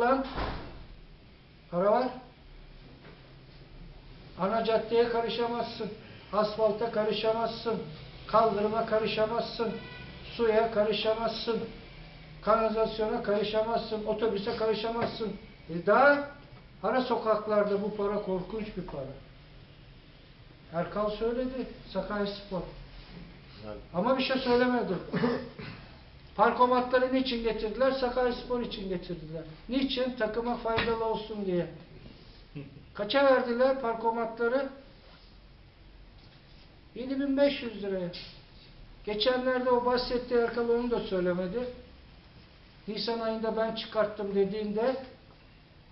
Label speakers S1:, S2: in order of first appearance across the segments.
S1: Lan para var. Ana caddeye karışamazsın. Asfalta karışamazsın. Kaldırıma karışamazsın. Suya karışamazsın. Kanalizasyona karışamazsın. Otobüse karışamazsın. E daha ara sokaklarda bu para korkunç bir para. Erkal söyledi. Sakarya Spor. Ama bir şey söylemedi. Parkomatları niçin getirdiler? Sakaryaspor için getirdiler. Niçin? Takıma faydalı olsun diye. Kaça verdiler parkomatları? 7500 liraya. Geçenlerde o bahsettiği Erkal onu da söylemedi. Nisan ayında ben çıkarttım dediğinde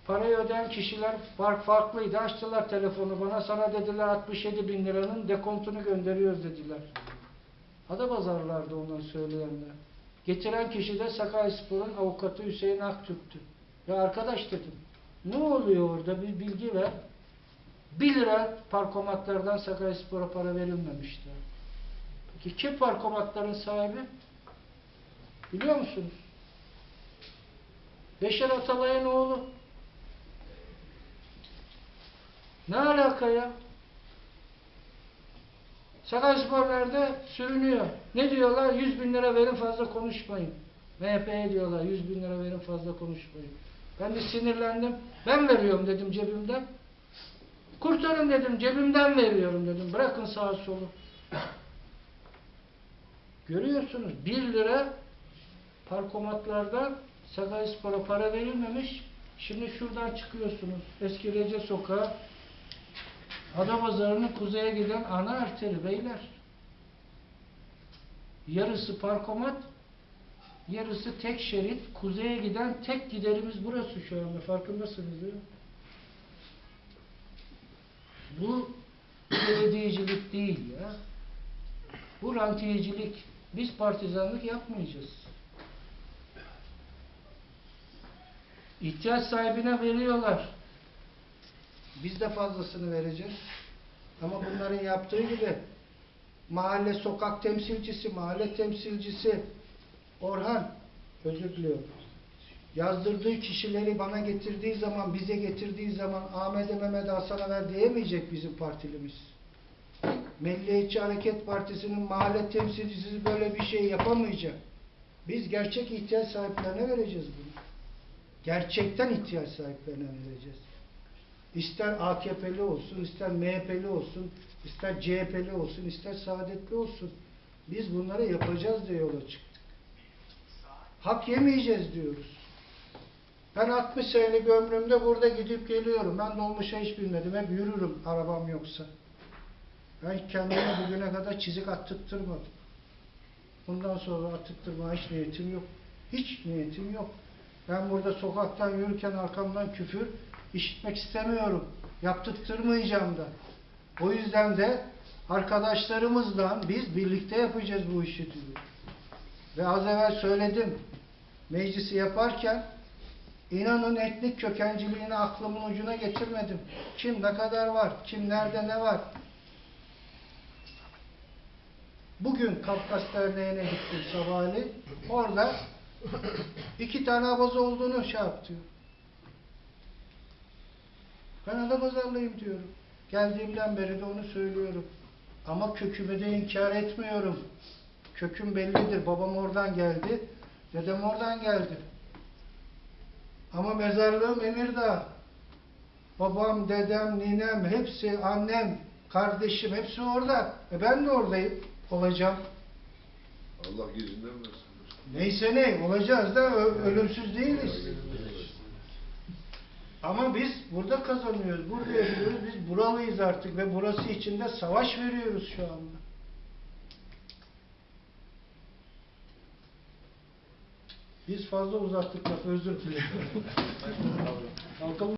S1: parayı ödeyen kişiler fark farklıydı. Açtılar telefonu bana. Sana dediler 67 bin liranın dekontunu gönderiyoruz dediler. Adapazarlar'da ondan söyleyenler. Getiren kişi de Sakaryaspor'un avukatı Hüseyin Aktürk'tü. Ya arkadaş dedim, ne oluyor orada bir bilgi ver. 1 lira parkomatlardan Sakaryaspor'a para verilmemişti. Peki kim parkomatların sahibi? Biliyor musunuz? Beşer Atalay'ın oğlu. Ne alaka ya? Sakaryaspor nerede? Sürünüyor. Ne diyorlar? 100 bin lira verin fazla konuşmayın. MHP'ye diyorlar 100 bin lira verin fazla konuşmayın. Ben de sinirlendim. Ben veriyorum dedim cebimden. Kurtarın dedim cebimden veriyorum dedim. Bırakın sağa solu. Görüyorsunuz 1 lira parkomatlardan Sakaryaspor'a para verilmemiş. Şimdi şuradan çıkıyorsunuz. Eski Recep Sokağı Adapazarı'nın kuzeye giden ana arteri beyler. Yarısı parkomat, yarısı tek şerit. Kuzeye giden tek giderimiz burası şu anda. Farkındasınız değil mi? Bu belediyecilik değil ya. Bu rantiyecilik. Biz partizanlık yapmayacağız. İhtiyaç sahibine veriyorlar. Biz de fazlasını vereceğiz. Ama bunların yaptığı gibi mahalle sokak temsilcisi, mahalle temsilcisi Orhan, özür diliyorum. Yazdırdığı kişileri bana getirdiği zaman, bize getirdiği zaman Ahmet'e Mehmet'e Hasan'a ver diyemeyecek bizim partilimiz. Milliyetçi Hareket Partisi'nin mahalle temsilcisi böyle bir şey yapamayacak. Biz gerçek ihtiyaç sahiplerine vereceğiz bunu. Gerçekten ihtiyaç sahiplerine vereceğiz. İster AKP'li olsun, ister MHP'li olsun, ister CHP'li olsun, ister Saadetli olsun. Biz bunları yapacağız diye yola çıktık. Hak yemeyeceğiz diyoruz. Ben 60 senelik ömrümde burada gidip geliyorum. Ben dolmuşa hiç binmedim. Hep yürürüm arabam yoksa. Ben kendime bugüne kadar çizik attırtmadım. Bundan sonra attırtma hiç niyetim yok. Hiç niyetim yok. Ben burada sokaktan yürürken arkamdan küfür işitmek istemiyorum. Yaptırtmayacağım da. O yüzden de arkadaşlarımızla biz birlikte yapacağız bu işi diyor. Ve az evvel söyledim. Meclisi yaparken inanın etnik kökenciliğini aklımın ucuna getirmedim. Kim ne kadar var, kim nerede ne var. Bugün Kafkas Derneği'ne gittim sabahleyin. Orada iki tane abaz olduğunu şey yaptı. Ben Adapazarlıyım diyorum. Geldiğimden beri de onu söylüyorum. Ama kökümü de inkar etmiyorum. Köküm bellidir. Babam oradan geldi. Dedem oradan geldi. Ama mezarlığım Emirdağ. Babam, dedem, ninem, hepsi, annem, kardeşim hepsi orada. E ben de oradayım. Olacağım.
S2: Allah yüzünden versin.
S1: Neyse ne olacağız da ölümsüz değiliz. Ama biz burada kazanıyoruz, burada yaşıyoruz, biz buralıyız artık ve burası için de savaş veriyoruz şu anda. Biz fazla uzattık özür dilerim.